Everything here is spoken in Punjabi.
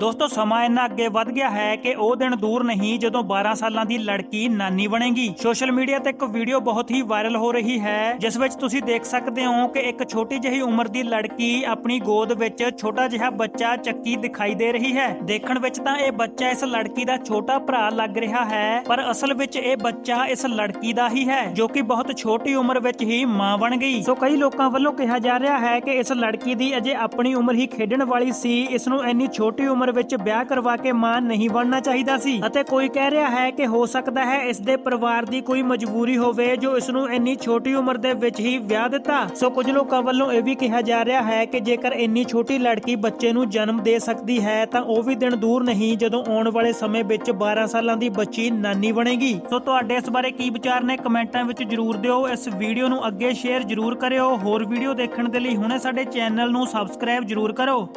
ਦੋਸਤੋ, ਸਮਾਂ ਇੰਨਾ ਅੱਗੇ ਵੱਧ ਗਿਆ ਹੈ ਕਿ ਉਹ ਦਿਨ ਦੂਰ ਨਹੀਂ, ਜਦੋਂ 12 ਸਾਲਾਂ ਦੀ ਲੜਕੀ ਨਾਨੀ ਬਣੇਗੀ। ਸੋਸ਼ਲ ਮੀਡੀਆ ਤੇ ਇੱਕ ਵੀਡੀਓ ਬਹੁਤ ਹੀ ਵਾਇਰਲ ਹੋ ਰਹੀ ਹੈ, ਜਿਸ ਵਿੱਚ ਤੁਸੀਂ ਦੇਖ ਸਕਦੇ ਹੋ ਕਿ ਇੱਕ ਛੋਟੀ ਜਿਹੀ ਉਮਰ ਦੀ ਲੜਕੀ ਆਪਣੀ ਗੋਦ ਵਿੱਚ ਛੋਟਾ ਜਿਹਾ ਬੱਚਾ ਚੱਕੀ ਦਿਖਾਈ ਦੇ ਰਹੀ ਹੈ। ਦੇਖਣ ਵਿੱਚ ਤਾਂ ਇਹ ਬੱਚਾ ਇਸ ਲੜਕੀ ਦਾ ਛੋਟਾ ਭਰਾ ਲੱਗ ਰਿਹਾ ਹੈ, ਪਰ ਅਸਲ ਵਿੱਚ ਇਹ ਬੱਚਾ ਇਸ ਲੜਕੀ ਦਾ ਹੀ ਹੈ, ਜੋ ਕਿ ਬਹੁਤ ਛੋਟੀ ਉਮਰ ਵਿੱਚ ਹੀ ਮਾਂ ਬਣ ਗਈ। ਸੋ ਕਈ ਲੋਕਾਂ ਵੱਲੋਂ ਕਿਹਾ ਜਾ ਰਿਹਾ ਹੈ ਕਿ ਇਸ ਲੜਕੀ ਦੀ ਅਜੇ ਆਪਣੀ ਉਮਰ ਹੀ ਖੇਡਣ ਵਾਲੀ ਸੀ, ਇਸ ਨੂੰ ਇੰਨੀ ਛੋਟੀ ਉਮਰ ਵਿੱਚ ਵਿਆਹ ਕਰਵਾ ਕੇ ਮਾਂ ਨਹੀਂ ਬਣਨਾ ਚਾਹੀਦਾ ਸੀ। ਅਤੇ ਕੋਈ ਕਹਿ ਰਿਹਾ ਹੈ ਕਿ ਹੋ ਸਕਦਾ ਹੈ ਇਸ ਦੇ ਪਰਿਵਾਰ ਦੀ ਕੋਈ ਮਜਬੂਰੀ ਹੋਵੇ ਜੋ ਇਸ ਨੂੰ ਇੰਨੀ ਛੋਟੀ ਉਮਰ ਦੇ ਵਿੱਚ ਹੀ ਵਿਆਹ ਦਿੱਤਾ। ਸੋ ਕੁਝ ਲੋਕਾਂ ਵੱਲੋਂ ਇਹ ਵੀ ਕਿਹਾ ਜਾ ਰਿਹਾ ਹੈ ਕਿ ਜੇਕਰ ਇੰਨੀ ਛੋਟੀ ਲੜਕੀ ਬੱਚੇ ਨੂੰ ਜਨਮ ਦੇ ਸਕਦੀ ਹੈ, ਤਾਂ ਉਹ ਵੀ ਦਿਨ ਦੂਰ ਨਹੀਂ, ਜਦੋਂ ਆਉਣ ਵਾਲੇ ਸਮੇਂ ਵਿੱਚ 12 ਸਾਲਾਂ ਦੀ ਬੱਚੀ ਨਾਨੀ ਬਣੇਗੀ। ਸੋ ਤੁਹਾਡੇ ਇਸ ਬਾਰੇ ਕੀ ਵਿਚਾਰ ਨੇ ਕਮੈਂਟਾਂ ਵਿੱਚ ਜਰੂਰ ਦਿਓ। ਇਸ ਵੀਡੀਓ ਨੂੰ ਅੱਗੇ ਸ਼ੇਅਰ ਜਰੂਰ ਕਰਿਓ। ਹੋਰ ਵੀਡੀਓ ਦੇਖਣ ਦੇ ਲਈ ਹੁਣੇ ਸਾਡੇ ਚੈਨਲ ਨੂੰ ਸਬਸਕ੍ਰਾਈਬ ਜਰੂਰ ਕਰੋ।